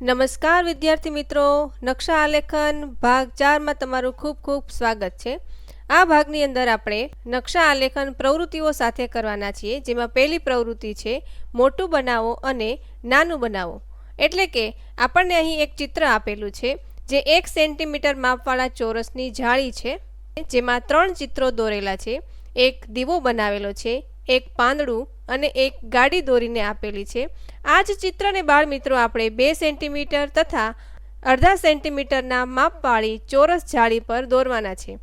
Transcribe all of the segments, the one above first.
નમસ્કાર વિદ્યાર્થી મિત્રો. નકશા આલેખન ભાગ ચારમાં તમારું ખૂબ ખૂબ સ્વાગત છે. આ ભાગની અંદર આપણે નકશા આલેખન પ્રવૃત્તિઓ સાથે કરવાના છીએ, જેમાં પહેલી પ્રવૃત્તિ છે મોટું બનાવો અને નાનું બનાવો. એટલે કે આપણને અહીં એક ચિત્ર આપેલું છે, જે એક સેન્ટીમીટર માપવાળા ચોરસની જાળી છે, જેમાં ત્રણ ચિત્રો દોરેલા છે. એક દીવો બનાવેલો છે, એક પાંદડું અને એક ગાડી દોરીને આપેલી છે. આ જ ચિત્રને બાળ મિત્રો, આપણે બે સેન્ટીમીટર તથા અડધા સેન્ટીમીટરના માપવાળી ચોરસ જાળી પર દોરવાના છે.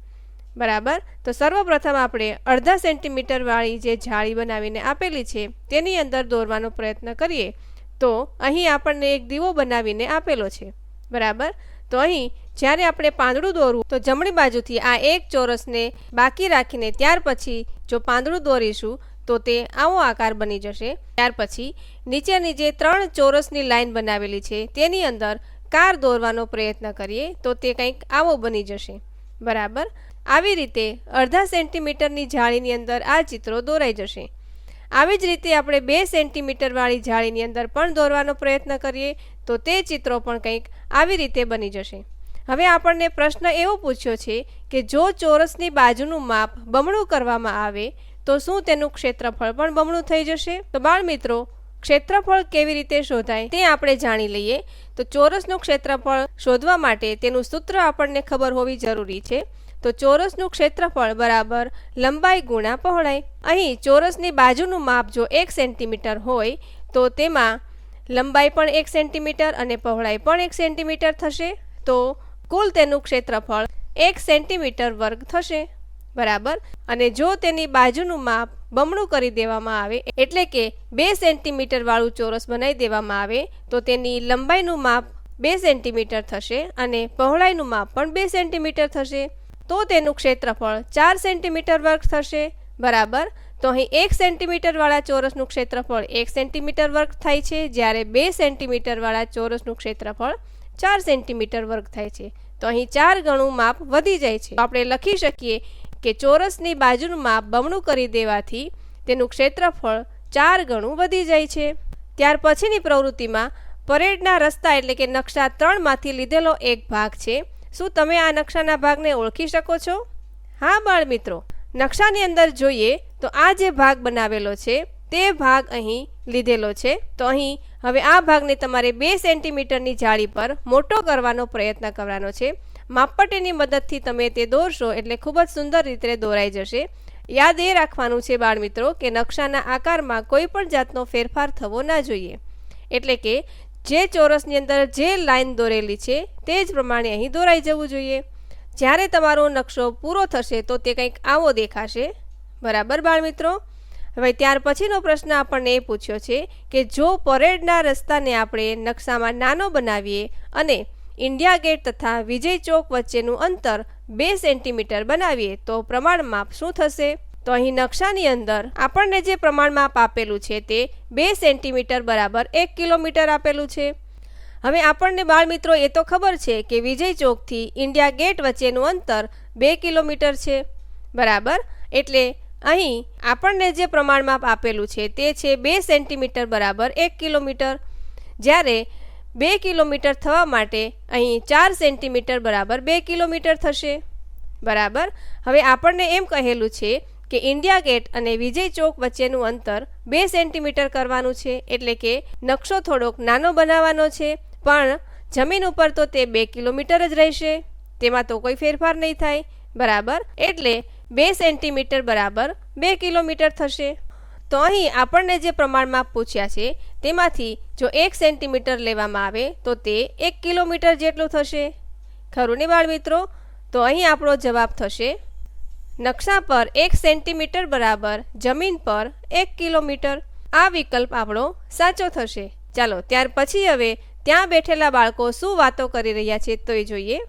બરાબર? તો સર્વપ્રથમ આપણે અડધા સેન્ટીમીટરવાળી જે જાળી બનાવીને આપેલી છે, તેની અંદર દોરવાનો પ્રયત્ન કરીએ. તો અહીં આપણને એક દીવો બનાવીને આપેલો છે. બરાબર? તો અહીં જ્યારે આપણે પાંદડું દોરવું, તો જમણી બાજુથી આ એક ચોરસને બાકી રાખીને ત્યાર પછી જો પાંદડું દોરીશું તો તે આવો આકાર બની જશે. ત્યાર પછી નીચેની જે ત્રણ ચોરસની લાઈન બનાવેલી છે. તેની અંદર કાર દોરવાનો પ્રયત્ન કરીએ તો તે કંઈક આવો બની જશે. બરાબર? આવી રીતે અડધા સેન્ટીમીટરની જાળીની અંદર આ ચિત્રો દોરાઈ જશે. આવી જ રીતે આપણે બે સેન્ટીમીટરવાળી જાળીની અંદર પણ દોરવાનો પ્રયત્ન કરીએ તો તે ચિત્રો પણ કંઈક આવી રીતે બની જશે. હવે આપણને પ્રશ્ન એવો પૂછ્યો છે કે જો ચોરસની બાજુનું માપ બમણું કરવામાં આવે તો શું તેનું ક્ષેત્રફળ પણ બમણું થઈ જશે? તો બાળ મિત્રો, ક્ષેત્રફળ કેવી રીતે શોધાય તે આપણે જાણી લઈએ. તો ચોરસનું ક્ષેત્રફળ શોધવા માટે તેનું સૂત્ર આપણને ખબર હોવી જરૂરી છે. તો ચોરસનું ક્ષેત્રફળ બરાબર લંબાઈ ગુણા પહોળાઈ. અહીં ચોરસની બાજુનું માપ જો એક સેન્ટીમીટર હોય, તો તેમાં લંબાઈ પણ એક સેન્ટીમીટર અને પહોળાઈ પણ એક સેન્ટીમીટર થશે. તો કુલ તેનું ક્ષેત્રફળ એક સેન્ટીમીટર વર્ગ થશે. બરાબર? અને જો તેની બાજુનું માપ બમણું કરી દેવામાં આવે, એટલે કે બે સેન્ટીમીટર વાળું ચોરસ બનાવી દેવામાં આવે, તો તેની લંબાઈનું માપ બે સેન્ટીમીટર થશે અને પહોળાઈનું માપ પણ બે સેન્ટીમીટર થશે. તો તેનું ક્ષેત્રફળ ચાર સેન્ટીમીટર વર્ગ થશે, બરાબર? તો અહીં એક સેન્ટીમીટર વાળા ચોરસનું ક્ષેત્રફળ એક સેન્ટીમીટર વર્ગ થાય છે, જ્યારે બે સેન્ટીમીટર વાળા ચોરસનું ક્ષેત્રફળ ચાર સેન્ટીમીટર વર્ગ થાય છે. તો અહીં ચાર ગણું માપ વધી જાય છે. આપણે લખી શકીએ કે ચોરસની બાજુનું માપ બમણું કરી દેવાથી તેનું ક્ષેત્રફળ ચાર ગણું વધી જાય છે. ત્યાર પછીની પ્રવૃત્તિમાં પરેડના રસ્તા એટલે કે નકશા ત્રણમાંથી લીધેલો એક ભાગ છે. શું તમે આ નકશાના ભાગને ઓળખી શકો છો? હા બાળ મિત્રો નકશાની અંદર જોઈએ તો આ જે ભાગ બનાવેલો છે તે ભાગ અહીં લીધેલો છે. તો અહીં હવે આ ભાગને તમારે બે સેન્ટીમીટરની જાળી પર મોટો કરવાનો પ્રયત્ન કરવાનો છે. માપપટ્ટીની મદદથી તમે તે દોરશો એટલે ખૂબ જ સુંદર રીતે દોરાઈ જશે. યાદ એ રાખવાનું છે બાળમિત્રો કે નકશાના આકારમાં કોઈ પણ જાતનો ફેરફાર થવો ના જોઈએ. એટલે કે જે ચોરસની અંદર જે લાઈન દોરેલી છે તે જ પ્રમાણે અહીં દોરાઈ જવું જોઈએ. જ્યારે તમારો નકશો પૂરો થશે તો તે કંઈક આવો દેખાશે. બરાબર બાળમિત્રો? હવે ત્યાર પછીનો પ્રશ્ન આપણને એ પૂછ્યો છે કે જો પરેડના રસ્તાને આપણે નકશામાં નાનો બનાવીએ અને ઇન્ડિયા ગેટ તથા વિજય ચોક વચ્ચેનું અંતર બે સેન્ટીમીટર બનાવીએ તો પ્રમાણ માપ શું થશે? તો અહીં નકશાની અંદર આપણને જે પ્રમાણ માપ આપેલું છે તે બે સેન્ટીમીટર બરાબર એક કિલોમીટર આપેલું છે. હવે આપણને બાળમિત્રો એ તો ખબર છે કે વિજય ચોકથી ઇન્ડિયા ગેટ વચ્ચેનું અંતર બે કિલોમીટર છે. બરાબર? એટલે અહીં આપણને જે પ્રમાણ માપ આપેલું છે તે છે બે સેન્ટીમીટર બરાબર એક કિલોમીટર. જ્યારે બે કિલોમીટર થવા માટે અહીં ચાર સેન્ટીમીટર બરાબર બે કિલોમીટર થશે. બરાબર? હવે આપણને એમ કહેલું છે કે ઇન્ડિયા ગેટ અને વિજય ચોક વચ્ચેનું અંતર બે સેન્ટીમીટર કરવાનું છે, એટલે કે નકશો થોડોક નાનો બનાવવાનો છે, પણ જમીન ઉપર તો તે બે કિલોમીટર જ રહેશે. તેમાં તો કોઈ ફેરફાર નહીં થાય. બરાબર? એટલે બે સેન્ટીમીટર બરાબર બે કિલોમીટર થશે. તો અહીં આપણને જે પ્રમાણમાં પૂછ્યા છે તેમાંથી જો એક સેન્ટીમીટર લેવામાં આવે તો તે એક કિલોમીટર જેટલું થશે. ખરું ને બાળ મિત્રો તો અહીં આપણો જવાબ થશે, નકશા પર એક સેન્ટીમીટર બરાબર જમીન પર એક કિલોમીટર. આ વિકલ્પ આપણો સાચો થશે. ચાલો, ત્યાર પછી હવે ત્યાં બેઠેલા બાળકો શું વાતો કરી રહ્યા છે તો એ જોઈએ.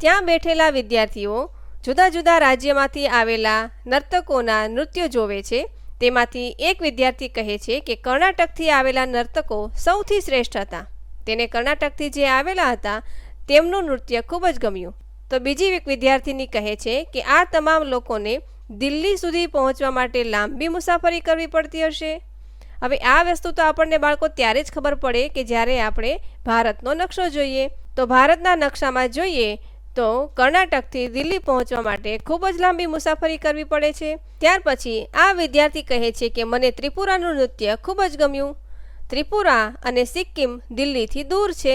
ત્યાં બેઠેલા વિદ્યાર્થીઓ જુદા જુદા રાજ્યમાંથી આવેલા નર્તકોના નૃત્ય જોવે છે. તેમાંથી એક વિદ્યાર્થી કહે છે કે કર્ણાટકથી આવેલા નર્તકો સૌથી શ્રેષ્ઠ હતા. તેને કર્ણાટકથી જે આવેલા હતા, તેમનું નૃત્ય ખૂબ જ ગમ્યું. તો બીજી એક વિદ્યાર્થીની કહે છે કે આ તમામ લોકોને દિલ્હી સુધી પહોંચવા માટે લાંબી મુસાફરી કરવી પડતી હશે. હવે આ વસ્તુ તો આપણને બાળકો ત્યારે જ ખબર પડે કે જ્યારે આપણે ભારતનો નકશો જોઈએ. તો ભારતના નકશામાં જોઈએ તો કર્ણાટકથી દિલ્હી પહોંચવા માટે ખૂબ જ લાંબી મુસાફરી કરવી પડે છે. ત્યાર પછી આ વિદ્યાર્થી કહે છે કે મને ત્રિપુરાનું નૃત્ય ખૂબ જ ગમ્યું. ત્રિપુરા અને સિક્કિમ દિલ્હીથી દૂર છે.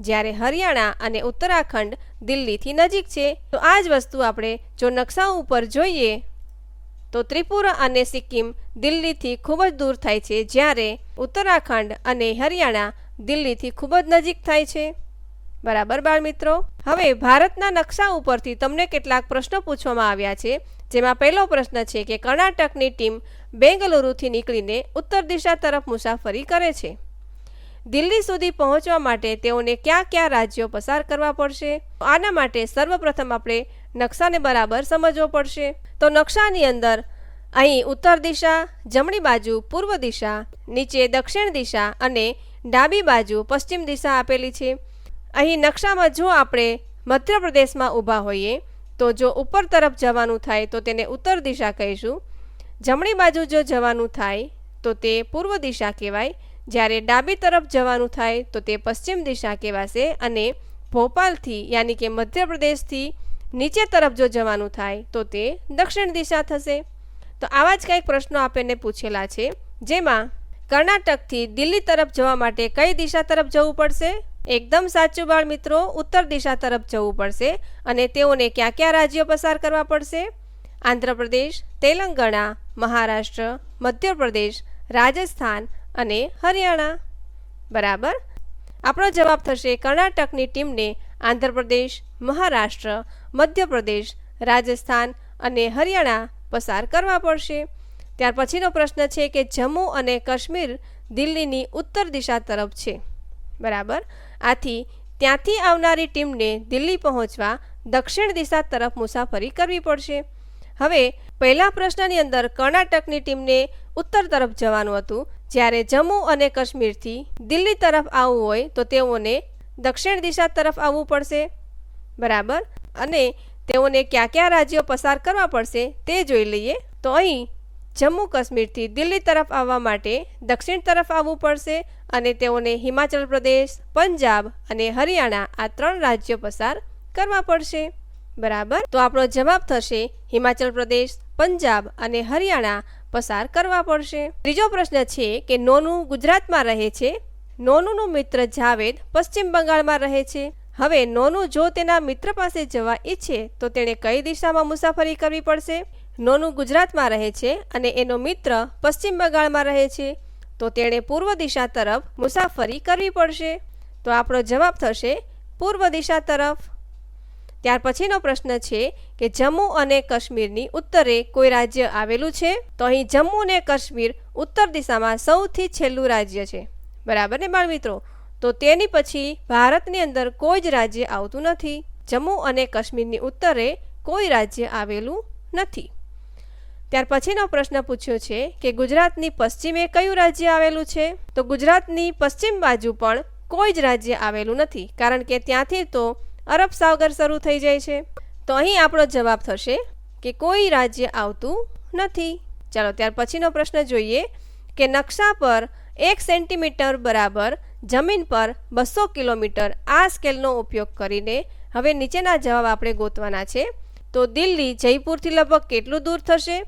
જ્યારે હરિયાણા અને ઉત્તરાખંડ દિલ્હીથી નજીક છે. તો આ જ વસ્તુ આપણે જો નકશા ઉપર જોઈએ, તો ત્રિપુરા અને સિક્કિમ દિલ્હીથી ખૂબ જ દૂર થાય છે. જ્યારે ઉત્તરાખંડ અને હરિયાણા દિલ્હીથી ખૂબ જ નજીક થાય છે. બરાબર બાળ મિત્રો હવે ભારતના નકશા ઉપરથી તમને કેટલાક પ્રશ્નો પૂછવામાં આવ્યા છે, જેમાં પહેલો પ્રશ્ન છે કે કર્ણાટકની ટીમ બેંગલુરુથી નીકળીને ઉત્તર દિશા તરફ મુસાફરી કરે છે. દિલ્હી સુધી પહોંચવા માટે તેઓને કયા કયા રાજ્યો પસાર કરવા પડશે? આના માટે સર્વપ્રથમ આપણે નકશાને બરાબર સમજવો પડશે. તો નકશાની અંદર અહીં ઉત્તર દિશા, જમણી બાજુ પૂર્વ દિશા, નીચે દક્ષિણ દિશા અને ડાબી બાજુ પશ્ચિમ દિશા આપેલી છે. અહીં નકશામાં જો આપણે મધ્યપ્રદેશમાં ઊભા હોઈએ, તો જો ઉપર તરફ જવાનું થાય, તો તેને ઉત્તર દિશા કહીશું. જમણી બાજુ જો જવાનું થાય, તો તે પૂર્વ દિશા કહેવાય. જ્યારે ડાબી તરફ જવાનું થાય, તો તે પશ્ચિમ દિશા કહેવાશે. અને ભોપાલથી, યાની કે મધ્યપ્રદેશથી નીચે તરફ જો જવાનું થાય, તો તે દક્ષિણ દિશા થશે. તો આવા જ કંઈક પ્રશ્નો આપણને પૂછેલા છે. જેમાં કર્ણાટકથી દિલ્હી તરફ જવા માટે કઈ દિશા તરફ જવું પડશે? એકદમ સાચું બાળ મિત્રો, ઉત્તર દિશા તરફ જવું પડશે અને તેઓને ક્યાં ક્યાં રાજ્યો પસાર કરવા પડશે? આંધ્રપ્રદેશ, તેલંગાણા, મહારાષ્ટ્ર, મધ્યપ્રદેશ, રાજસ્થાન અને હરિયાણા. બરાબર? આપણો જવાબ થશે કર્ણાટકની ટીમને આંધ્રપ્રદેશ, મહારાષ્ટ્ર, મધ્યપ્રદેશ, રાજસ્થાન અને હરિયાણા પસાર કરવા પડશે. ત્યાર પછીનો પ્રશ્ન છે કે જમ્મુ અને કાશ્મીર દિલ્હીની ઉત્તર દિશા તરફ છે. બરાબર? આથી ત્યાંથી આવનારી ટીમને દિલ્હી પહોંચવા દક્ષિણ દિશા તરફ મુસાફરી કરવી પડશે. હવે પહેલા પ્રશ્નની અંદર કર્ણાટકની ટીમને ઉત્તર તરફ જવાનું હતું. જ્યારે જમ્મુ અને કાશ્મીરથી દિલ્હી તરફ આવવું હોય તો તેઓને દક્ષિણ દિશા તરફ આવવું પડશે. બરાબર? અને તેઓને કયા કયા રાજ્યો પસાર કરવા પડશે તે જોઈ લઈએ. તો અહીં જમ્મુ કાશ્મીરથી દિલ્હી તરફ આવવા માટે દક્ષિણ તરફ આવવું પડશે અને તેઓને હિમાચલ પ્રદેશ, પંજાબ અને હરિયાણા આ ત્રણ રાજ્યો પસાર કરવા પડશે. બરાબર? તો આપણો જવાબ થશે હિમાચલ પ્રદેશ, પંજાબ અને હરિયાણા પસાર કરવા પડશે. ત્રીજો પ્રશ્ન છે કે નોનું ગુજરાતમાં રહે છે? નોનુનો મિત્ર જાવેદ પશ્ચિમ બંગાળમાં રહે છે. હવે નોનું જો તેના મિત્ર પાસે જવા ઈચ્છે તો તેણે કઈ દિશામાં મુસાફરી કરવી પડશે? નોનું ગુજરાતમાં રહે છે અને એનો મિત્ર પશ્ચિમ બંગાળમાં રહે છે. તો તેણે પૂર્વ દિશા તરફ મુસાફરી કરવી પડશે. તો આપણો જવાબ થશે પૂર્વ દિશા તરફ. ત્યાર પછીનો પ્રશ્ન છે કે જમ્મુ અને કાશ્મીરની ઉત્તરે કોઈ રાજ્ય આવેલું છે? તો અહીં જમ્મુ અને કાશ્મીર ઉત્તર દિશામાં સૌથી છેલ્લું રાજ્ય છે. બરાબર ને બાળ મિત્રો? તો તેની પછી ભારતની અંદર કોઈ જ રાજ્ય આવતું નથી. જમ્મુ અને કાશ્મીરની ઉત્તરે કોઈ રાજ્ય આવેલું નથી. ત્યાર પછીનો પ્રશ્ન પૂછ્યો છે કે ગુજરાતની પશ્ચિમે કયું રાજ્ય આવેલું છે? તો ગુજરાતની પશ્ચિમ બાજુ પણ કોઈ જ રાજ્ય આવેલું નથી, કારણ કે ત્યાંથી તો અરબ સાગર શરૂ થઈ જાય છે. તો અહીં આપણો જવાબ થશે કે કોઈ રાજ્ય આવતું નથી. ચાલો, ત્યાર પછીનો પ્રશ્ન જોઈએ કે નકશા પર એક સેન્ટીમીટર બરાબર જમીન પર બસો કિલોમીટર આ સ્કેલનો ઉપયોગ કરીને હવે નીચેના જવાબ આપણે ગોતવાના છે. તો દિલ્હી જયપુરથી લગભગ કેટલું દૂર થશે?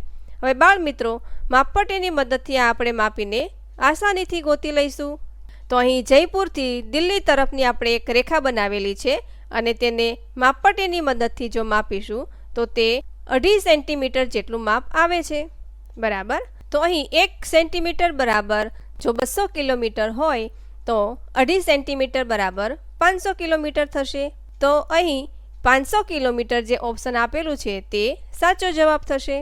હવે બાળ મિત્રો, માપપટ્ટીની મદદથી આપણે માપીને આસાનીથી ગોતી લઈશું. તો અહીં જયપુરથી દિલ્હી તરફની આપણે એક રેખા બનાવેલી છે અને તેને માપપટ્ટીની મદદથી જો માપીશું, તો તે અઢી સેન્ટીમીટર જેટલું માપ આવે છે. બરાબર? તો અહીં એક સેન્ટીમીટર બરાબર જો બસો કિલોમીટર હોય, તો અઢી સેન્ટીમીટર બરાબર પાંચસો કિલોમીટર થશે. તો અહીં પાંચસો કિલોમીટર જે ઓપ્શન આપેલું છે તે સાચો જવાબ થશે.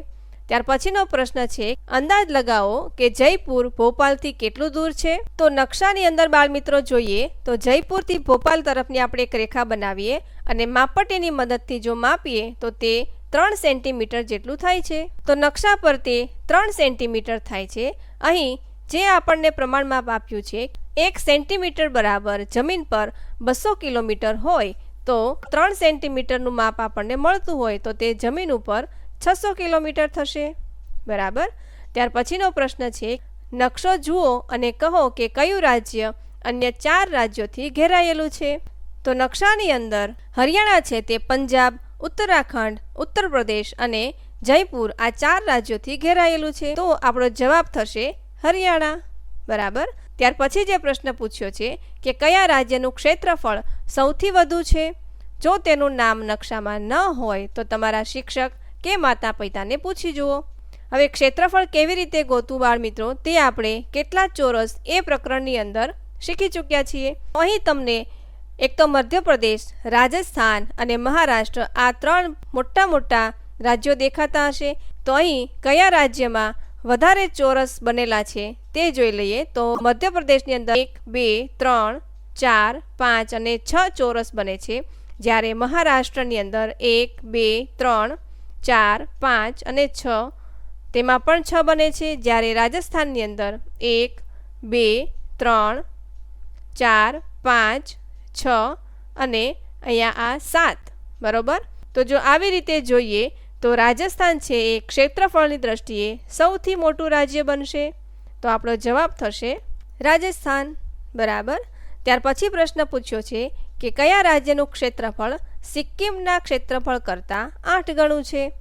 ત્યાર પછીનો પ્રશ્ન છે, અંદાજ લગાવો કે જયપુર ભોપાલથી કેટલું દૂર છે? તો નકશાની અંદર બાળમિત્રો જોઈએ, તો જયપુરથી ભોપાલ તરફની આપણે એક રેખા બનાવીએ અને માપટીની મદદથી જો માપીએ, તો તે ત્રણ સેન્ટીમીટર જેટલું થાય છે. તો નકશા પર તે ત્રણ સેન્ટીમીટર થાય છે. અહીં જે આપણને પ્રમાણ માપ આપ્યું છે, એક સેન્ટીમીટર બરાબર જમીન પર બસો કિલોમીટર હોય, તો ત્રણ સેન્ટીમીટરનું માપ આપણને મળતું હોય, તો તે જમીન ઉપર છસો કિલોમીટર થશે. બરાબર? ત્યાર પછીનો પ્રશ્ન છે, નકશો જુઓ અને કહો કે કયું રાજ્ય અન્ય ચાર રાજ્યોથી ઘેરાયેલું છે? તો નકશાની અંદર હરિયાણા છે તે પંજાબ, ઉત્તરાખંડ ઉત્તર પ્રદેશ અને જયપુર આ ચાર રાજ્યોથી ઘેરાયેલું છે. તો આપણો જવાબ થશે હરિયાણા. બરાબર? ત્યાર પછી જે પ્રશ્ન પૂછ્યો છે કે કયા રાજ્યનું ક્ષેત્રફળ સૌથી વધુ છે? જો તેનું નામ નકશામાં ન હોય તો તમારા શિક્ષક કે માતા પિતાને પૂછી જુઓ. હવે ક્ષેત્રફળ કેવી રીતે ગોતું બાળ મિત્રો તે આપણે કેટલા ચોરસ એ પ્રકરણની અંદર શીખી ચૂક્યા છીએ. અહીં તમને એક તો મધ્યપ્રદેશ, રાજસ્થાન અને મહારાષ્ટ્ર આ ત્રણ મોટા મોટા રાજ્યો દેખાતા હશે. તો અહીં કયા રાજ્યમાં વધારે ચોરસ બનેલા છે તે જોઈ લઈએ. તો મધ્યપ્રદેશની અંદર એક, બે, ત્રણ, ચાર, પાંચ અને છ ચોરસ બને છે. જ્યારે મહારાષ્ટ્રની અંદર એક, બે, ત્રણ ચાર, પાંચ અને છ. તેમાં પણ છ બને છે. જ્યારે રાજસ્થાનની અંદર એક, બે, ત્રણ, ચાર, પાંચ, છ અને અહીંયા આ સાત. બરોબર? તો જો આવી રીતે જોઈએ, તો રાજસ્થાન છે એ ક્ષેત્રફળની દ્રષ્ટિએ સૌથી મોટું રાજ્ય બનશે. તો આપણો જવાબ થશે રાજસ્થાન. બરાબર? ત્યાર પછી પ્રશ્ન પૂછ્યો છે કે કયા રાજ્યનું ક્ષેત્રફળ સિક્કિમના ક્ષેત્રફળ કરતાં આઠ ગણું છે.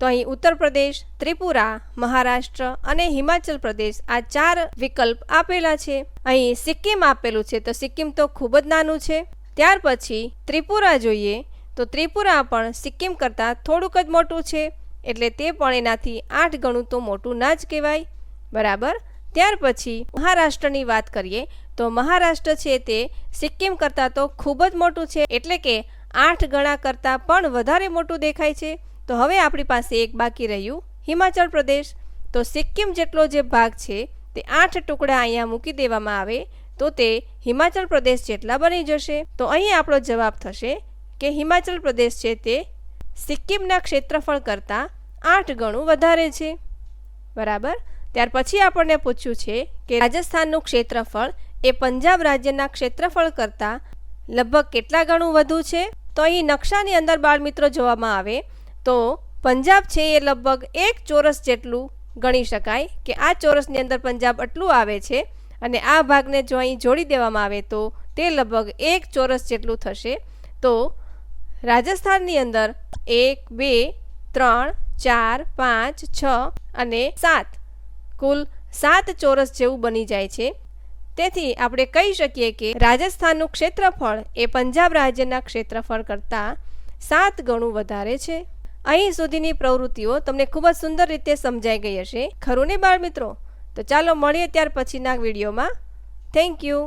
તો અહીં ઉત્તર પ્રદેશ, ત્રિપુરા, મહારાષ્ટ્ર અને હિમાચલ પ્રદેશ આ ચાર વિકલ્પ આપેલા છે. અહીં સિક્કિમ આપેલું છે તો સિક્કિમ તો ખૂબ જ નાનું છે. ત્યાર પછી ત્રિપુરા જોઈએ તો ત્રિપુરા પણ સિક્કિમ કરતાં થોડુંક જ મોટું છે. એટલે તે પણ એનાથી આઠ ગણું તો મોટું ના જ કહેવાય. બરાબર? ત્યાર પછી મહારાષ્ટ્રની વાત કરીએ તો મહારાષ્ટ્ર છે તે સિક્કિમ કરતાં તો ખૂબ જ મોટું છે. એટલે કે આઠ ગણા કરતાં પણ વધારે મોટું દેખાય છે. તો હવે આપણી પાસે એક બાકી રહ્યું, હિમાચલ પ્રદેશ. તો સિક્કિમ જેટલો જે ભાગ છે, તે આઠ ટુકડા અહીંયા મૂકી દેવામાં આવે, તો તે હિમાચલ પ્રદેશ જેટલા બની જશે. તો અહીં આપણો જવાબ થશે કે હિમાચલ પ્રદેશ છે તે સિક્કિમના ક્ષેત્રફળ કરતાં આઠ ગણું વધારે છે. બરાબર? ત્યાર પછી આપણને પૂછ્યું છે કે રાજસ્થાનનું ક્ષેત્રફળ એ પંજાબ રાજ્યના ક્ષેત્રફળ કરતાં લગભગ કેટલા ગણું વધુ છે? તો અહીં નકશાની અંદર બાળમિત્રો જોવામાં આવે તો પંજાબ છે એ લગભગ એક ચોરસ જેટલું ગણી શકાય કે આ ચોરસની અંદર પંજાબ આટલું આવે છે અને આ ભાગને જો અહીં જોડી દેવામાં આવે તો તે લગભગ એક ચોરસ જેટલું થશે. તો રાજસ્થાનની અંદર એક, બે, ત્રણ, ચાર, પાંચ, છ અને સાત કુલ સાત ચોરસ જેવું બની જાય છે. તેથી આપણે કહી શકીએ કે રાજસ્થાનનું ક્ષેત્રફળ એ પંજાબ રાજ્યના ક્ષેત્રફળ કરતાં સાત ગણું વધારે છે. અહીં સુધીની પ્રવૃત્તિઓ તમને ખૂબ જ સુંદર રીતે સમજાઈ ગઈ હશે. ખરું ને બાળ મિત્રો તો ચાલો મળીએ ત્યાર પછીના વિડીયોમાં. Thank you